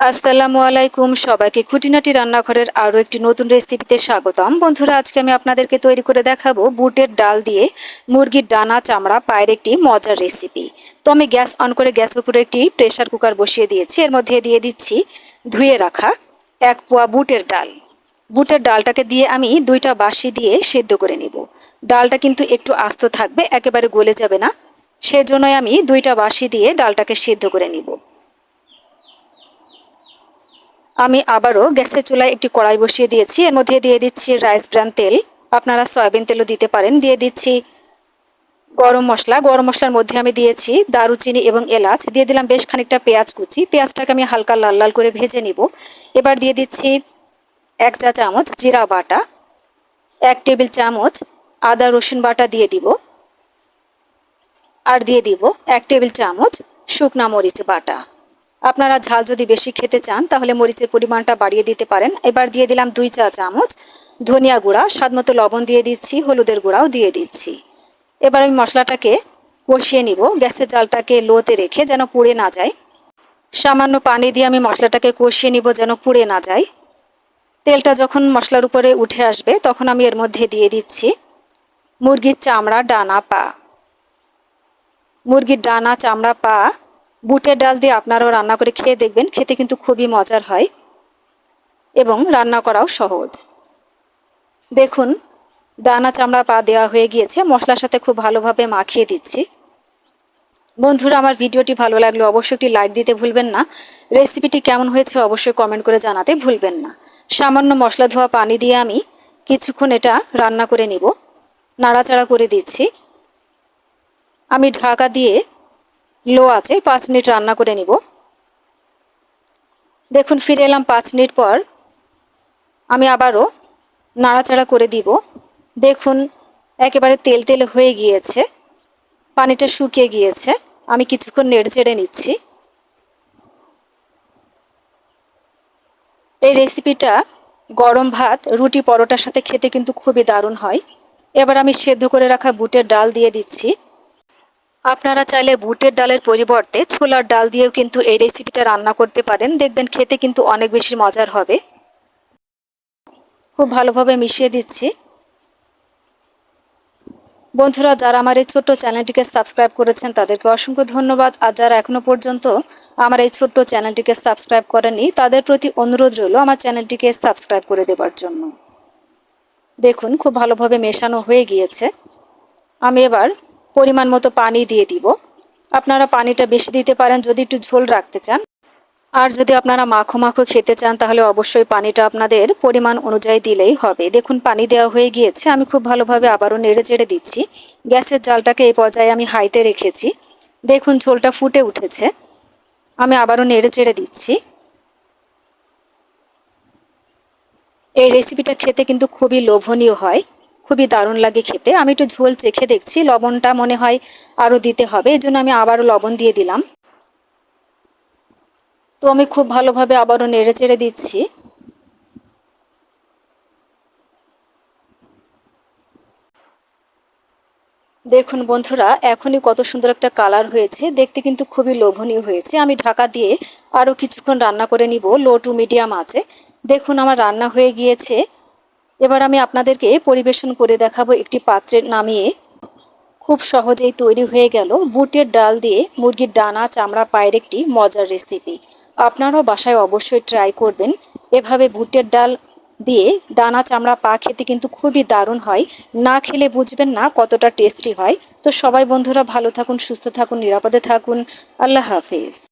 আসসালামু আলাইকুম সবাইকে খুঁটিনাটি রান্নাঘরের আরও একটি নতুন রেসিপিতে স্বাগতম। বন্ধুরা, আজকে আমি আপনাদেরকে তৈরি করে দেখাবো বুটের ডাল দিয়ে মুরগির ডানা চামড়া পায়ের একটি মজার রেসিপি তো আমি গ্যাস অন করে গ্যাস উপরে একটি প্রেশার কুকার বসিয়ে দিয়েছি। এর মধ্যে দিয়ে দিচ্ছি ধুয়ে রাখা এক পোয়া বুটের ডাল। বুটের ডালটাকে দিয়ে আমি দুইটা বাসি দিয়ে সেদ্ধ করে নিব। ডালটা কিন্তু একটু আস্ত থাকবে, একেবারে গলে যাবে না। সেজন্যই আমি দুইটা বাসি দিয়ে ডালটাকে সেদ্ধ করে নিব। আমি আবারও গ্যাসের চুলায় একটি কড়াই বসিয়ে দিয়েছি। এর মধ্যে দিয়ে দিচ্ছি রাইস ব্রান তেল। আপনারা সয়াবিন তেলও দিতে পারেন। দিয়ে দিচ্ছি গরম মশলা। গরম মশলার মধ্যে আমি দিয়েছি দারুচিনি এবং এলাচ। দিয়ে দিলাম বেশ খানিকটা পেঁয়াজ কুচি। পেঁয়াজটাকে আমি হালকা লাল লাল করে ভেজে নিব। এবার দিয়ে দিচ্ছি এক চা চামচ জিরা বাটা, এক টেবিল চামচ আদা রসুন বাটা দিয়ে দিব। আর দিয়ে দিব এক টেবিল চামচ শুকনা মরিচ বাটা। আপনারা ঝাল যদি বেশি খেতে চান, তাহলে মরিচের পরিমাণটা বাড়িয়ে দিতে পারেন। এবার দিয়ে দিলাম দুই চা চামচ ধনিয়া গুঁড়া, স্বাদমতো লবণ দিয়ে দিচ্ছি, হলুদের গুঁড়াও দিয়ে দিচ্ছি। এবার আমি মশলাটাকে কষিয়ে নিব। গ্যাসের জালটাকে লোতে রেখে যেন পুড়ে না যায়। সামান্য পানি দিয়ে আমি মশলাটাকে কষিয়ে নিব যেন পুড়ে না যায়। তেলটা যখন মশলার উপরে উঠে আসবে, তখন আমি এর মধ্যে দিয়ে দিচ্ছি মুরগির চামড়া, ডানা পা। মুরগির ডানা, চামড়া, পা বুটের ডাল দিয়ে আপনারাও রান্না করে খেয়ে দেখবেন, খেতে কিন্তু খুবই মজার হয় এবং রান্না করাও সহজ। দেখুন ডানা চামড়া পা দেওয়া হয়ে গিয়েছে, মশলার সাথে খুব ভালোভাবে মাখিয়ে দিচ্ছি। বন্ধুরা, আমার ভিডিওটি ভালো লাগলে অবশ্যই একটি লাইক দিতে ভুলবেন না। রেসিপিটি কেমন হয়েছে অবশ্যই কমেন্ট করে জানাতে ভুলবেন না। সামান্য মশলা ধোয়া পানি দিয়ে আমি কিছুক্ষণ এটা রান্না করে নিব। নাড়াচাড়া করে দিচ্ছি। আমি ঢাকা দিয়ে লো আছে, পাঁচ মিনিট রান্না করে নিব। দেখুন, ফিরে এলাম পাঁচ মিনিট পর। আমি আবারও নাড়াচাড়া করে দিব। দেখুন, একেবারে তেল তেল হয়ে গিয়েছে। পানিটা শুকিয়ে গিয়েছে। আমি কিছুক্ষণ নেড়ে চেড়ে নিচ্ছি। এই রেসিপিটা গরম ভাত, রুটি, পরোটার সাথে খেতে কিন্তু খুবই দারুণ হয়। এবার আমি সেদ্ধ করে রাখা বুটের ডাল দিয়ে দিচ্ছি। আপনারা চাইলে বুটের ডালের পরিবর্তে ছোলার ডাল দিয়েও কিন্তু এই রেসিপিটা রান্না করতে পারেন। দেখবেন খেতে কিন্তু অনেক বেশি মজার হবে। খুব ভালোভাবে মিশিয়ে দিচ্ছি। বন্ধুরা, যারা আমার এই ছোট্ট চ্যানেলটিকে সাবস্ক্রাইব করেছেন, তাদেরকে অসংখ্য ধন্যবাদ। আর যারা এখনও পর্যন্ত আমার এই ছোট্ট চ্যানেলটিকে সাবস্ক্রাইব করেনি তাদের প্রতি অনুরোধ রইল আমার চ্যানেলটিকে সাবস্ক্রাইব করে দেওয়ার জন্য। দেখুন, খুব ভালোভাবে মেশানো হয়ে গিয়েছে। আমি এবার পরিমাণ মতো পানি দিয়ে দিব। আপনারা পানিটা বেশি দিতে পারেন যদি একটু ঝোল রাখতে চান। আর যদি আপনারা মাখো মাখো খেতে চান, তাহলে অবশ্যই পানিটা আপনাদের পরিমাণ অনুযায়ী দিলেই হবে। দেখুন, পানি দেওয়া হয়ে গিয়েছে। আমি খুব ভালোভাবে আবারও নেড়ে চেড়ে দিচ্ছি। গ্যাসের জালটাকে এই পর্যায়ে আমি হাইতে রেখেছি। দেখুন, ঝোলটা ফুটে উঠেছে। আমি আবারও নেড়ে চেড়ে দিচ্ছি। এই রেসিপিটা খেতে কিন্তু খুবই লোভনীয় হয়। খুবই দারুণ লাগে খেতে। আমি একটু ঝোল চেখে দেখছি, লবণটা মনে হয় আরও দিতে হবে, এই জন্য আমি আবারও লবণ দিয়ে দিলাম। তো আমি খুব ভালোভাবে আবারও নেড়ে চেড়ে দিচ্ছি। দেখুন বন্ধুরা, এখনই কত সুন্দর একটা কালার হয়েছে, দেখতে কিন্তু খুবই লোভনীয় হয়েছে। আমি ঢাকা দিয়ে আরও কিছুক্ষণ রান্না করে নিব, লো টু মিডিয়াম আছে। দেখুন আমার রান্না হয়ে গিয়েছে। এবার আমি আপনাদেরকে পরিবেশন করে দেখাবো একটি পাত্রে নামিয়ে। খুব সহজেই তৈরি হয়ে গেল বুটের ডাল দিয়ে মুরগির ডানা, চামড়া, পায়ের একটি মজার রেসিপি আপনারাও বাসায় অবশ্যই ট্রাই করবেন। এভাবে বুটের ডাল দিয়ে ডানা, চামড়া, পা খেতে কিন্তু খুবই দারুণ হয়। না খেলে বুঝবেন না কতটা টেস্টি হয়। তো সবাই বন্ধুরা ভালো থাকুন, সুস্থ থাকুন, নিরাপদে থাকুন। আল্লাহ হাফিজ।